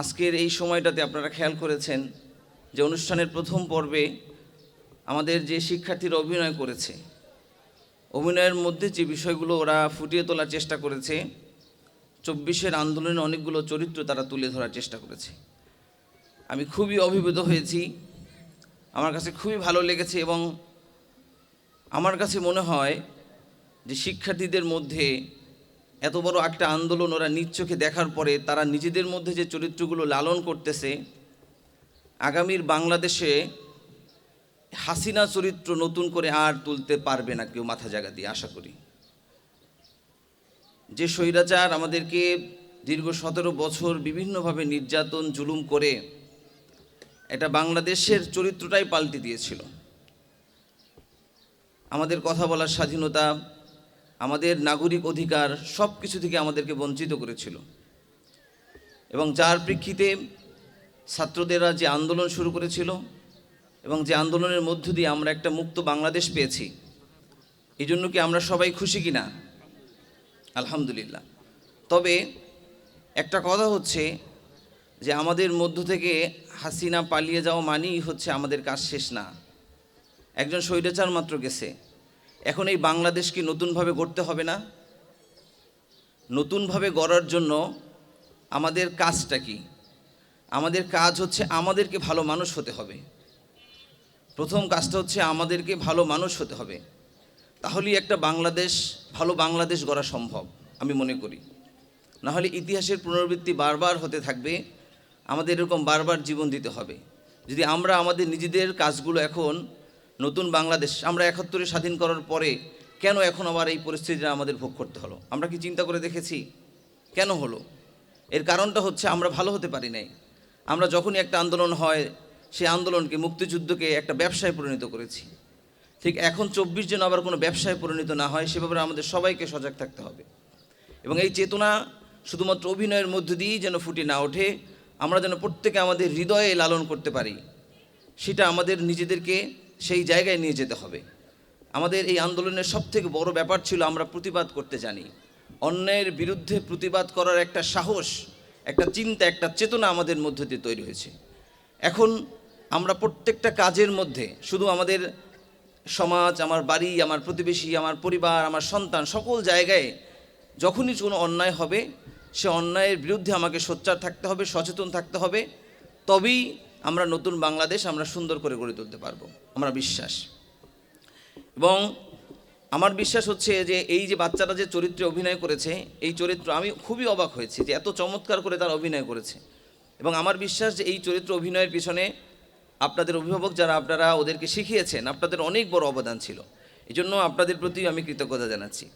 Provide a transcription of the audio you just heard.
আজকের এই সময়টাতে আপনারা খেয়াল করেছেন যে অনুষ্ঠানের প্রথম পর্বে আমাদের যে শিক্ষার্থীরা অভিনয় করেছে, অভিনয়ের মধ্যে যে বিষয়গুলো ওরা ফুটিয়ে তোলার চেষ্টা করেছে, চব্বিশের আন্দোলনের অনেকগুলো চরিত্র তারা তুলে ধরার চেষ্টা করেছে। আমি খুবই অভিভূত হয়েছি, আমার কাছে খুবই ভালো লেগেছে এবং আমার কাছে মনে হয় যে শিক্ষার্থীদের মধ্যে এত বড় একটা আন্দোলন ওরা নিজ চোখে দেখার পরে তারা নিজেদের মধ্যে যে চরিত্রগুলো লালন করতেছে, আগামীর বাংলাদেশে হাসিনা চরিত্র নতুন করে আর তুলতে পারবে না কেউ মাথা জায়গা দিয়ে, আশা করি। যে স্বৈরাচার আমাদেরকে দীর্ঘ সতেরো বছর বিভিন্নভাবে নির্যাতন, জুলুম করে, এটা বাংলাদেশের চরিত্রটাই পাল্টে দিয়েছিল। আমাদের কথা বলার স্বাধীনতা আমাদের নাগরিক অধিকার সব কিছু থেকে আমাদেরকে বঞ্চিত করেছিল। এবং যার প্রেক্ষিতে ছাত্রদেরা যে আন্দোলন শুরু করেছিল এবং যে আন্দোলনের মধ্য দিয়ে আমরা একটা মুক্ত বাংলাদেশ পেয়েছি এই জন্য কি আমরা সবাই খুশি কি না আলহামদুলিল্লাহ। তবে একটা কথা হচ্ছে যে আমাদের মধ্য থেকে হাসিনা পালিয়ে যাওয়া মানেই হচ্ছে আমাদের কাজ শেষ না। একজন স্বৈরাচার মাত্র গেছে। এখন এই বাংলাদেশ কি নতুনভাবে গড়তে হবে না? নতুনভাবে গড়ার জন্য আমাদের কাজটা কি? আমাদের কাজ হচ্ছে আমাদেরকে ভালো মানুষ হতে হবে। প্রথম কাজটা হচ্ছে আমাদেরকে ভালো মানুষ হতে হবে। তাহলেই একটা বাংলাদেশ, ভালো বাংলাদেশ গড়া সম্ভব, আমি মনে করি। নাহলে ইতিহাসের পুনরাবৃত্তি বারবার হতে থাকবে, আমাদের এরকম বারবার জীবন দিতে হবে। যদি আমরা আমাদের নিজেদের কাজগুলো এখন নতুন বাংলাদেশ আমরা একাত্তরে স্বাধীন করার পরে কেন এখন আবার এই পরিস্থিতিটা আমাদের ভোগ করতে হলো? আমরা কি চিন্তা করে দেখেছি? কেন হলো? এর কারণটা হচ্ছে আমরা ভালো হতে পারি নাই। আমরা যখনই একটা আন্দোলন হয় সেই আন্দোলনকে মুক্তিযুদ্ধকে একটা ব্যবসায় পরিণত করেছি। ঠিক এখন চব্বিশ জন আবার কোনো ব্যবসায় পরিণত না হয় সে ব্যাপারে আমাদের সবাইকে সজাগ থাকতে হবে। এবং এই চেতনা শুধুমাত্র অভিনয়ের মধ্য দিয়েই যেন ফুটে না ওঠে, আমরা যেন প্রত্যেকে আমাদের হৃদয়ে লালন করতে পারি, সেটা আমাদের নিজেদেরকে সেই জায়গায় নিয়ে যেতে হবে। আমাদের এই আন্দোলনের সবথেকে বড় ব্যাপার ছিল আমরা প্রতিবাদ করতে জানি। অন্যায়ের বিরুদ্ধে প্রতিবাদ করার একটা সাহস, একটা চিন্তা, একটা চেতনা আমাদের মধ্য দিয়ে তৈরি হয়েছে। এখন আমরা প্রত্যেকটা কাজের মধ্যে, শুধু আমাদের সমাজ, আমার বাড়ি, আমার প্রতিবেশী, আমার পরিবার, আমার সন্তান, সকল জায়গায় যখনই কোনো অন্যায় হবে, সে অন্যায়ের বিরুদ্ধে আমাকে সোচ্চার থাকতে হবে, সচেতন থাকতে হবে। তবেই আমরা নতুন বাংলাদেশ আমরা সুন্দর করে গড়ে তুলতে পারব, আমরা বিশ্বাস। এবং আমার বিশ্বাস হচ্ছে যে এই যে বাচ্চারা যে চরিত্রে অভিনয় করেছে, এই চরিত্র আমি খুবই অবাক হয়েছি যে এত চমৎকার করে তার অভিনয় করেছে। এবং আমার বিশ্বাস যে এই চরিত্র অভিনয়ের পিছনে আপনাদের অভিভাবক যারা আপনারা ওদেরকে শিখিয়েছেন, আপনাদের অনেক বড় অবদান ছিল। এই জন্য আপনাদের প্রতি আমি কৃতজ্ঞতা জানাচ্ছি।